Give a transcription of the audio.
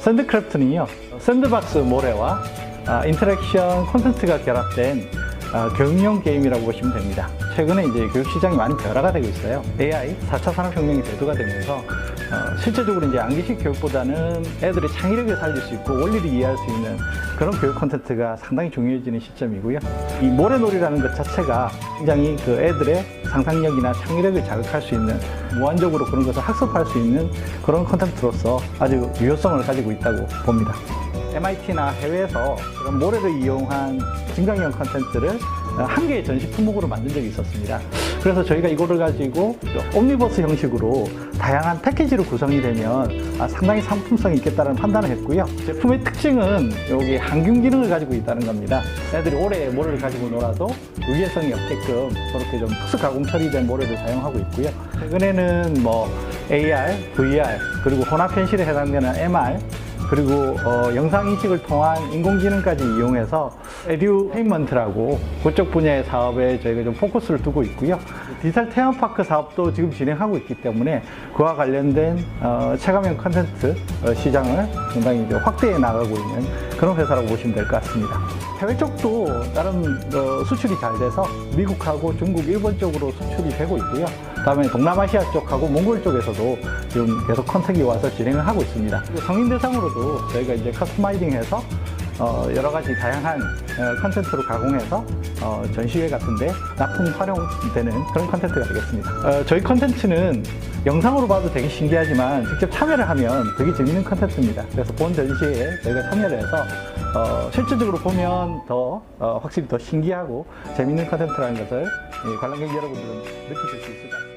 샌드크래프트는요, 샌드박스 모래와 아, 인터랙션 콘텐츠가 결합된 아, 교육용 게임이라고 보시면 됩니다. 최근에 이제 교육 시장이 많이 변화가 되고 있어요. AI 4차 산업혁명이 대두가 되면서 어, 실제적으로 이제 암기식 교육보다는 애들의 창의력을 살릴 수 있고 원리를 이해할 수 있는 그런 교육 콘텐츠가 상당히 중요해지는 시점이고요. 이 모래놀이라는 것 자체가 굉장히 그 애들의 상상력이나 창의력을 자극할 수 있는 무한적으로 그런 것을 학습할 수 있는 그런 콘텐츠로서 아주 유효성을 가지고 있다고 봅니다. MIT나 해외에서 그런 모래를 이용한 증강형 컨텐츠를 한 개의 전시 품목으로 만든 적이 있었습니다. 그래서 저희가 이거를 가지고 옴니버스 형식으로 다양한 패키지로 구성이 되면 아, 상당히 상품성이 있겠다는 판단을 했고요. 제품의 특징은 여기 항균 기능을 가지고 있다는 겁니다. 애들이 오래 모래를 가지고 놀아도 유해성이 없게끔 그렇게 좀 특수 가공 처리된 모래를 사용하고 있고요. 최근에는 뭐 AR, VR 그리고 혼합 현실에 해당되는 MR 그리고 어, 영상 인식을 통한 인공지능까지 이용해서 에듀테인먼트라고 그쪽 분야의 사업에 저희가 좀 포커스를 두고 있고요. 디지털 테마파크 사업도 지금 진행하고 있기 때문에 그와 관련된 어, 체감형 컨텐츠 어, 시장을 상당히 이제 확대해 나가고 있는 그런 회사라고 보시면 될 것 같습니다. 해외 쪽도 나름 어, 수출이 잘 돼서 미국하고 중국, 일본 쪽으로 수출이 되고 있고요. 다음에 동남아시아 쪽하고 몽골 쪽에서도 지금 계속 컨택이 와서 진행을 하고 있습니다. 성인 대상으로도 저희가 이제 커스터마이징해서 어, 여러 가지 다양한 어, 컨텐츠로 가공해서 어, 전시회 같은데 납품 활용되는 그런 컨텐츠가 되겠습니다. 어, 저희 컨텐츠는 영상으로 봐도 되게 신기하지만 직접 참여를 하면 되게 재밌는 컨텐츠입니다. 그래서 본 전시회에 저희가 참여를 해서 어, 실질적으로 보면 더 어, 확실히 더 신기하고 재밌는 컨텐츠라는 것을 이 관람객 여러분들은 느끼실 수 있을 것 같습니다.